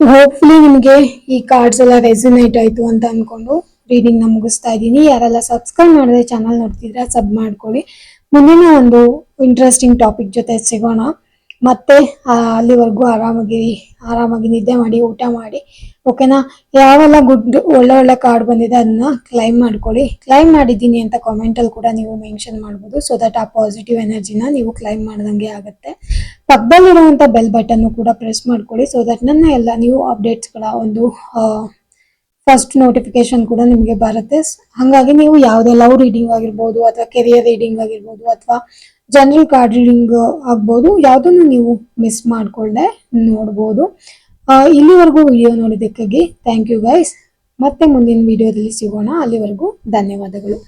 ಹೋಪ್ಫುಲಿ ನಿಮಗೆ ಈ ಕಾರ್ಡ್ಸ್ ಎಲ್ಲ ರೆಸಿನೇಟ್ ಆಯ್ತು ಅಂತ ಅನ್ಕೊಂಡು. ರೀಡಿಂಗ್ನ ಮುಗಿಸ್ತಾ ಇದ್ದೀನಿ. ಯಾರೆಲ್ಲ ಸಬ್ಸ್ಕ್ರೈಬ್ ಮಾಡಿದ್ರೆ ಚಾನಲ್ ನೋಡ್ತಿದ್ರೆ ಸಬ್ ಮಾಡ್ಕೊಳ್ಳಿ. ಮುಂದಿನ ಒಂದು ಇಂಟ್ರೆಸ್ಟಿಂಗ್ ಟಾಪಿಕ್ ಜೊತೆ ಸಿಗೋಣ. ಮತ್ತೆ ಅಲ್ಲಿವರೆಗೂ ಆರಾಮಾಗಿ ಆರಾಮಾಗಿ ನಿದ್ದೆ ಮಾಡಿ, ಊಟ ಮಾಡಿ. ಓಕೆನಾ ಯಾವೆಲ್ಲ ಗುಡ್ ಒಳ್ಳೆ ಒಳ್ಳೆ ಕಾರ್ಡ್ ಬಂದಿದೆ ಅದನ್ನ ಕ್ಲೈಮ್ ಮಾಡ್ಕೊಳ್ಳಿ. ಕ್ಲೈಮ್ ಮಾಡಿದ್ದೀನಿ ಅಂತ ಕಾಮೆಂಟಲ್ಲಿ ಕೂಡ ನೀವು ಮೆನ್ಷನ್ ಮಾಡ್ಬೋದು. ಸೊ ದಟ್ ಆ ಪಾಸಿಟಿವ್ ಎನರ್ಜಿನ ನೀವು ಕ್ಲೈಮ್ ಮಾಡ್ದಂಗೆ ಆಗುತ್ತೆ. ಪಕ್ಕದಲ್ಲಿರುವಂಥ ಬೆಲ್ ಬಟನ್ನು ಕೂಡ ಪ್ರೆಸ್ ಮಾಡ್ಕೊಳ್ಳಿ. ಸೊ ದಟ್ ನನ್ನ ಎಲ್ಲ ನೀವು ಅಪ್ಡೇಟ್ಸ್ಗಳ ಒಂದು ಫಸ್ಟ್ ನೋಟಿಫಿಕೇಶನ್ ಕೂಡ ನಿಮಗೆ ಬರುತ್ತೆ. ಹಾಗಾಗಿ ನೀವು ಯಾವುದೇ ಲವ್ ರೀಡಿಂಗ್ ಆಗಿರ್ಬೋದು ಅಥವಾ ಕೆರಿಯರ್ ರೀಡಿಂಗ್ ಆಗಿರ್ಬೋದು ಅಥವಾ ಜನರಲ್ ಕಾರ್ಡ್ ರೀಡಿಂಗ್ ಆಗ್ಬೋದು, ಯಾವುದನ್ನು ನೀವು ಮಿಸ್ ಮಾಡ್ಕೊಳ್ಳದೆ ನೋಡ್ಬೋದು. ಇಲ್ಲಿವರೆಗೂ ವಿಡಿಯೋ ನೋಡಿದ್ದಕ್ಕಾಗಿ ಥ್ಯಾಂಕ್ ಯು ಗೈಸ್ ಮತ್ತೆ ಮುಂದಿನ ವಿಡಿಯೋದಲ್ಲಿ ಸಿಗೋಣ. ಅಲ್ಲಿವರೆಗೂ ಧನ್ಯವಾದಗಳು.